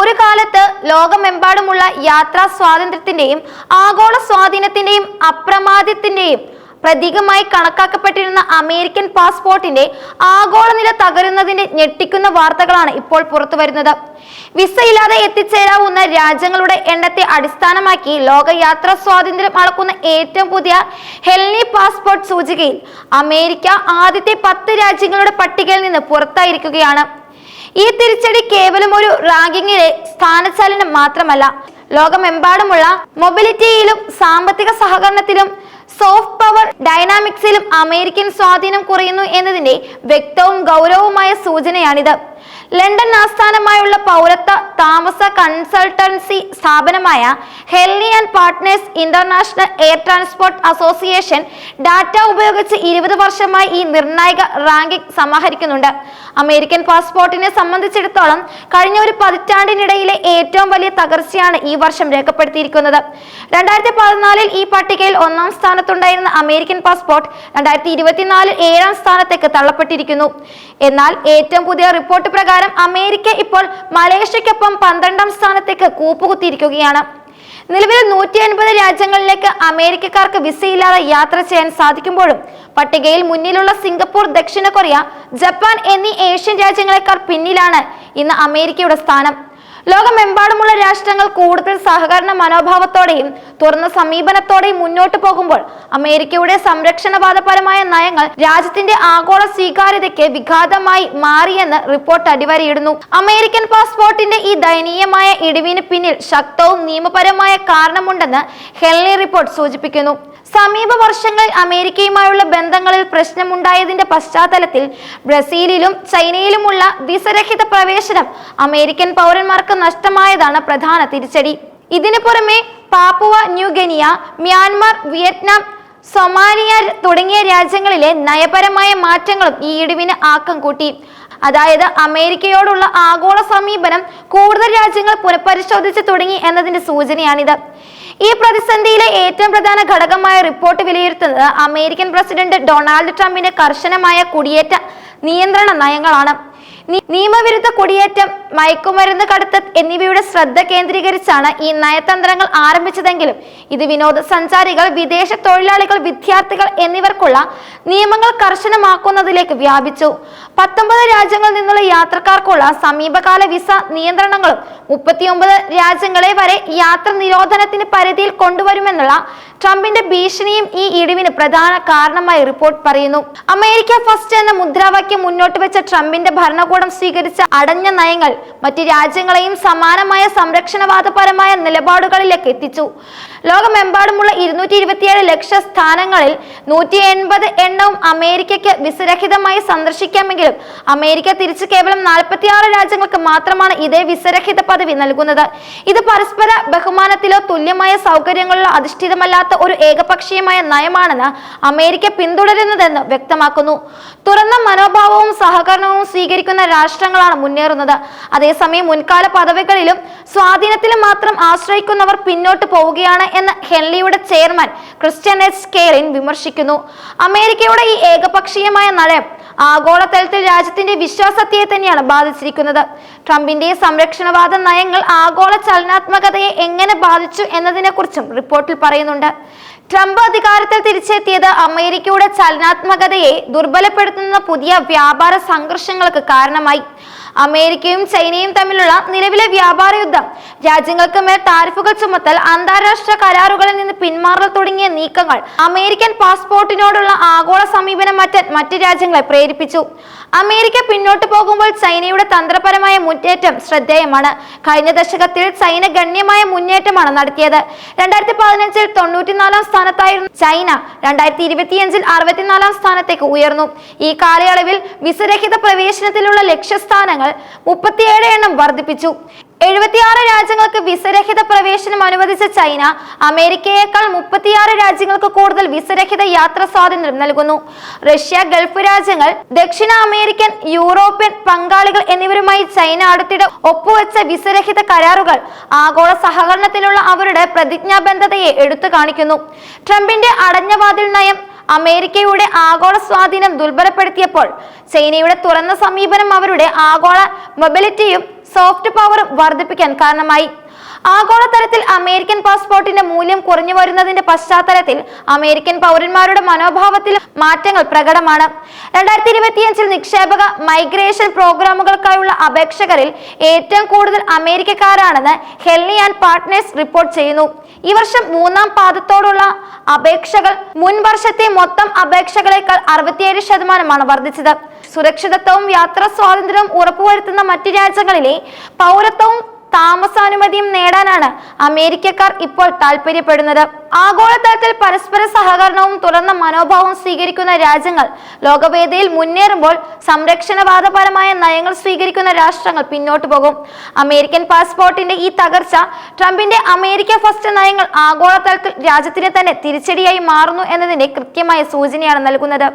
ഒരു കാലത്ത് ലോകമെമ്പാടുമുള്ള യാത്രാ സ്വാതന്ത്ര്യത്തിന്റെയും ആഗോള സ്വാധീനത്തിന്റെയും അപ്രമാദ്യത്തിന്റെയും പ്രതീകമായി കണക്കാക്കപ്പെട്ടിരുന്ന അമേരിക്കൻ പാസ്പോർട്ടിന്റെ ആഗോള നില തകരുന്നതിന്റെ ഞെട്ടിക്കുന്ന വാർത്തകളാണ് ഇപ്പോൾ പുറത്തു വരുന്നത് വിസയില്ലാതെ എത്തിച്ചേരാവുന്ന രാജ്യങ്ങളുടെ എണ്ണത്തെ അടിസ്ഥാനമാക്കി ലോക യാത്രാ സ്വാതന്ത്ര്യം അളക്കുന്ന ഏറ്റവും പുതിയ ഹെൽനി പാസ്പോർട്ട് സൂചികയിൽ അമേരിക്ക ആദ്യത്തെ പത്ത് രാജ്യങ്ങളുടെ പട്ടികയിൽ നിന്ന് പുറത്തായിരിക്കുകയാണ്. ഈ തിരിച്ചടി കേവലം ഒരു റാങ്കിങ്ങിലെ സ്ഥാനചലനം മാത്രമല്ല ലോകമെമ്പാടുമുള്ള മൊബിലിറ്റിയിലും സാമ്പത്തിക സഹകരണത്തിലും സോഫ്റ്റ് പവർ ഡൈനാമിക്സിലും അമേരിക്കൻ സ്വാധീനം കുറയുന്നു എന്നതിന്റെ വ്യക്തവും ഗൗരവവുമായ സൂചനയാണിത്. ലണ്ടൻ ആസ്ഥാനമായുള്ള പൗരത്വ താമസ കൺസൾട്ടൻസി സ്ഥാപനമായ ഹെൽനി and partners international air transport association data ഉപയോഗിച്ച് ഇരുപത് വർഷമായി ഈ നിർണായക റാങ്കിംഗ് സമാഹരിക്കുന്നുണ്ട്. അമേരിക്കൻ പാസ്പോർട്ടിനെ സംബന്ധിച്ചിടത്തോളം കഴിഞ്ഞ ഒരു പതിറ്റാണ്ടിനിടയിലെ ഏറ്റവും വലിയ തകർച്ചയാണ് ഈ വർഷം രേഖപ്പെടുത്തിയിരിക്കുന്നത്. രണ്ടായിരത്തി പതിനാലിൽ ഈ പട്ടികയിൽ ഒന്നാം സ്ഥാനത്തുണ്ടായിരുന്ന അമേരിക്കൻ പാസ്പോർട്ട് രണ്ടായിരത്തി ഇരുപത്തിനാലിൽ ഏഴാം സ്ഥാനത്തേക്ക് തള്ളപ്പെട്ടിരിക്കുന്നു. എന്നാൽ ഏറ്റവും പുതിയ റിപ്പോർട്ട് പ്രകാരം അമേരിക്ക ഇപ്പോൾ മലേഷ്യക്കൊപ്പം പന്ത്രണ്ടാം സ്ഥാനത്തേക്ക് കൂപ്പുകുത്തിയിരിക്കുകയാണ്. നിലവിൽ നൂറ്റി അൻപത് രാജ്യങ്ങളിലേക്ക് അമേരിക്കക്കാർക്ക് വിസയില്ലാതെ യാത്ര ചെയ്യാൻ സാധിക്കുമ്പോഴും പട്ടികയിൽ മുന്നിലുള്ള സിംഗപ്പൂർ ദക്ഷിണ കൊറിയ ജപ്പാൻ എന്നീ ഏഷ്യൻ രാജ്യങ്ങളെക്കാൾ പിന്നിലാണ് ഇന്ന് അമേരിക്കയുടെ സ്ഥാനം. ലോകമെമ്പാടുമുള്ള രാഷ്ട്രങ്ങൾ കൂടുതൽ സഹകരണ മനോഭാവത്തോടെയും തുറന്ന സമീപനത്തോടെയും മുന്നോട്ട് പോകുമ്പോൾ അമേരിക്കയുടെ സംരക്ഷണവാദപരമായ നയങ്ങൾ രാജ്യത്തിന്റെ ആഗോള സ്വീകാര്യതയ്ക്ക് വിഘാതമായി മാറിയെന്ന് റിപ്പോർട്ട് അടിവരയിടുന്നു. അമേരിക്കൻ പാസ്പോർട്ടിന്റെ ഈ ദയനീയമായ ഇടിവിന് പിന്നിൽ ശക്തവും നിയമപരമായ കാരണമുണ്ടെന്ന് ഹെൽനി റിപ്പോർട്ട് സൂചിപ്പിക്കുന്നു. സമീപ വർഷങ്ങളിൽ അമേരിക്കയുമായുള്ള ബന്ധങ്ങളിൽ പ്രശ്നമുണ്ടായതിന്റെ പശ്ചാത്തലത്തിൽ ബ്രസീലിലും ചൈനയിലുമുള്ള വിസരഹിത പ്രവേശനം അമേരിക്കൻ പൗരന്മാർക്ക് നഷ്ടമായതാണ് പ്രധാന തിരിച്ചടി. ഇതിനു പുറമെ Papua New Guinea Myanmar Vietnam Somalia തുടങ്ങിയ രാജ്യങ്ങളിലെ നയപരമായ മാറ്റങ്ങളും ഈ ഇടിവിന് ആക്കം കൂട്ടി. അതായത് അമേരിക്കയോടുള്ള ആഗോള സമീപനം കൂടുതൽ രാജ്യങ്ങൾ പുനഃപരിശോധിച്ച് തുടങ്ങി എന്നതിന്റെ സൂചനയാണിത്. ഈ പ്രതിസന്ധിയിലെ ഏറ്റവും പ്രധാന ഘടകമായ റിപ്പോർട്ട് വിലയിരുത്തുന്നത് അമേരിക്കൻ പ്രസിഡന്റ് ഡൊണാൾഡ് ട്രംപിന്റെ കർശനമായ കുടിയേറ്റ നിയന്ത്രണ നയങ്ങളാണ്. നിയമവിരുദ്ധ കുടിയേറ്റം മയക്കുമരുന്ന് കടത്ത് എന്നിവയുടെ ശ്രദ്ധ കേന്ദ്രീകരിച്ചാണ് ഈ നയതന്ത്രങ്ങൾ ആരംഭിച്ചതെങ്കിലും ഇത് വിനോദസഞ്ചാരികൾ വിദേശ തൊഴിലാളികൾ വിദ്യാർത്ഥികൾ എന്നിവർക്കുള്ള നിയമങ്ങൾ കർശനമാക്കുന്നതിലേക്ക് വ്യാപിച്ചു. പത്തൊമ്പത് രാജ്യങ്ങളിൽ നിന്നുള്ള യാത്രക്കാർക്കുള്ള സമീപകാല വിസ നിയന്ത്രണങ്ങളും മുപ്പത്തിയൊമ്പത് രാജ്യങ്ങളെ വരെ യാത്ര നിരോധനത്തിന് പരിധിയിൽ കൊണ്ടുവരുമെന്നുള്ള ട്രംപിന്റെ ഭീഷണിയും ഈ ഇടിവിന് പ്രധാന കാരണമായി റിപ്പോർട്ട് പറയുന്നു. അമേരിക്ക ഫസ്റ്റ് എന്ന മുദ്രാവാക്യം മുന്നോട്ട് വെച്ച ട്രംപിന്റെ ഭരണകൂടം സ്വീകരിച്ച അടഞ്ഞ നയങ്ങൾ മറ്റ് രാജ്യങ്ങളെയും സമാനമായ സംരക്ഷണവാദപരമായ നിലപാടുകളിലേക്ക് എത്തിച്ചു. ലോകമെമ്പാടുമുള്ള ഇരുന്നൂറ്റി ഇരുപത്തിയേഴ് ലക്ഷ സ്ഥാനങ്ങളിൽ നൂറ്റി എൺപത് എണ്ണവും അമേരിക്കയ്ക്ക് വിസരഹിതമായി സന്ദർശിക്കാമെങ്കിലും അമേരിക്ക തിരിച്ച് കേവലം നാൽപ്പത്തിയാറ് രാജ്യങ്ങൾക്ക് മാത്രമാണ് ഇതേ വിസരഹിത പദവി നൽകുന്നത്. ഇത് പരസ്പര ബഹുമാനത്തിലോ തുല്യമായ സൗകര്യങ്ങളിലോ അധിഷ്ഠിതമല്ലാത്ത ഒരു ഏകപക്ഷീയമായ നയമാണെന്ന് അമേരിക്ക പിന്തുടരുന്നതെന്ന് വ്യക്തമാക്കുന്നു. തുറന്ന മനോഭാവവും സഹകരണവും സ്വീകരിക്കുന്ന രാഷ്ട്രങ്ങളാണ് മുന്നേറുന്നത്. അതേസമയം മുൻകാല പദവികളിലും സ്വാധീനത്തിലും മാത്രം ആശ്രയിക്കുന്നവർ പിന്നോട്ട് പോവുകയാണ് എന്ന് ഹെൻലിയുടെ ചെയർമാൻ ക്രിസ്ത്യൻ എസ് കെയറിൻ വിമർശിക്കുന്നു. അമേരിക്കയുടെ ഈ ഏകപക്ഷീയമായ നയം ആഗോളതലത്തിൽ രാജ്യത്തിന്റെ വിശ്വാസത്തെ തന്നെയാണ് ബാധിച്ചിരിക്കുന്നത്. ട്രംപിന്റെ സംരക്ഷണവാദ നയങ്ങൾ ആഗോള ചലനാത്മകതയെ എങ്ങനെ ബാധിച്ചു എന്നതിനെക്കുറിച്ചും റിപ്പോർട്ടിൽ പറയുന്നുണ്ട്. ട്രംപ് അധികാരത്തിൽ തിരിച്ചെത്തിയത് അമേരിക്കയുടെ ചലനാത്മകതയെ ദുർബലപ്പെടുത്തുന്ന പുതിയ വ്യാപാര സംഘർഷങ്ങൾക്ക് കാരണമായി. അമേരിക്കയും ചൈനയും തമ്മിലുള്ള നിലവിലെ വ്യാപാര യുദ്ധം. രാജ്യങ്ങൾക്ക് മേൽ താരിഫുകൾ ചുമത്തൽ അന്താരാഷ്ട്ര കരാറുകളിൽ നിന്ന് പിന്മാറൽ തുടങ്ങിയ നീക്കങ്ങൾ അമേരിക്കൻ പാസ്പോർട്ടിനോടുള്ള ആഗോള സമീപനം മാറ്റാൻ മറ്റ് രാജ്യങ്ങളെ പ്രേരിപ്പിച്ചു. അമേരിക്ക പിന്നോട്ട് പോകുമ്പോൾ ചൈനയുടെ തന്ത്രപരമായ മുന്നേറ്റം ശ്രദ്ധേയമാണ്. കഴിഞ്ഞ ദശകത്തിൽ ചൈന ഗണ്യമായ മുന്നേറ്റമാണ് നടത്തിയത്. രണ്ടായിരത്തി പതിനഞ്ചിൽ തൊണ്ണൂറ്റിനാലാം സ്ഥാനത്തായിരുന്നു ചൈന. രണ്ടായിരത്തി ഇരുപത്തിയഞ്ചിൽ അറുപത്തിനാലാം സ്ഥാനത്തേക്ക് ഉയർന്നു. ഈ കാലയളവിൽ വിസരഹിത പ്രവേശനത്തിലുള്ള ലക്ഷ്യസ്ഥാനങ്ങൾ മുപ്പത്തിയേഴ് എണ്ണം വർദ്ധിപ്പിച്ചു. എഴുപത്തിയാറ് രാജ്യങ്ങൾക്ക് വിസരഹിത പ്രവേശനം അനുവദിച്ച ചൈന അമേരിക്കയേക്കാൾ മുപ്പത്തിയാറ് രാജ്യങ്ങൾക്ക് കൂടുതൽ വിസരഹിത യാത്രാ സ്വാതന്ത്ര്യം നൽകുന്നു. റഷ്യ ഗൾഫ് രാജ്യങ്ങൾ ദക്ഷിണ അമേരിക്കൻ യൂറോപ്യൻ പങ്കാളികൾ എന്നിവരുമായി ചൈന അടുത്തിടെ ഒപ്പുവെച്ച വിസരഹിത കരാറുകൾ ആഗോള സഹകരണത്തിലുള്ള അവരുടെ പ്രതിജ്ഞാബദ്ധതയെ എടുത്തു കാണിക്കുന്നു. ട്രംപിന്റെ അടഞ്ഞവാതിൽ നയം അമേരിക്കയുടെ ആഗോള സ്വാധീനം ദുർബലപ്പെടുത്തിയപ്പോൾ ചൈനയുടെ തുറന്ന സമീപനം അവരുടെ ആഗോള മൊബിലിറ്റിയും സോഫ്റ്റ് പവറും വർദ്ധിപ്പിക്കാൻ കാരണമായി. ആഗോളതലത്തിൽ അമേരിക്കൻ പാസ്പോർട്ടിന്റെ മൂല്യം കുറഞ്ഞു വരുന്നതിന്റെ പശ്ചാത്തലത്തിൽ അമേരിക്കൻ പൗരന്മാരുടെ മനോഭാവത്തിൽ മാറ്റങ്ങൾ പ്രകടമാണ്. രണ്ടായിരത്തി ഇരുപത്തിയഞ്ചിൽ നിക്ഷേപക മൈഗ്രേഷൻ പ്രോഗ്രാമുകൾക്കായുള്ള അപേക്ഷകരിൽ ഏറ്റവും കൂടുതൽ അമേരിക്കക്കാരാണെന്ന് ഹെൽനി ആൻഡ് പാർട്ട്നേഴ്സ് റിപ്പോർട്ട് ചെയ്യുന്നു. ഈ വർഷം മൂന്നാം പാദത്തോടുള്ള അപേക്ഷകൾ മുൻ വർഷത്തെ മൊത്തം അപേക്ഷകളെക്കാൾ അറുപത്തിയേഴ് ശതമാനമാണ് വർദ്ധിച്ചത്. സുരക്ഷിതത്വവും യാത്രാ സ്വാതന്ത്ര്യവും ഉറപ്പുവരുത്തുന്ന മറ്റു രാജ്യങ്ങളിലെ പൗരത്വവും താമസാനുമതിയും നേടാനാണ് അമേരിക്കക്കാർ ഇപ്പോൾ താല്പര്യപ്പെടുന്നത്. ആഗോളതലത്തിൽ പരസ്പര സഹകരണവും തുറന്ന മനോഭാവവും സ്വീകരിക്കുന്ന രാജ്യങ്ങൾ ലോകവേദിയിൽ മുന്നേറുമ്പോൾ സംരക്ഷണവാദപരമായ നയങ്ങൾ സ്വീകരിക്കുന്ന രാഷ്ട്രങ്ങൾ പിന്നോട്ടു പോകും. അമേരിക്കൻ പാസ്പോർട്ടിന്റെ ഈ തകർച്ച ട്രംപിന്റെ അമേരിക്ക ഫസ്റ്റ് നയങ്ങൾ ആഗോളതലത്തിൽ രാജ്യത്തിന് തന്നെ തിരിച്ചടിയായി മാറുന്നു എന്നതിന്റെ കൃത്യമായ സൂചനയാണ് നൽകുന്നത്.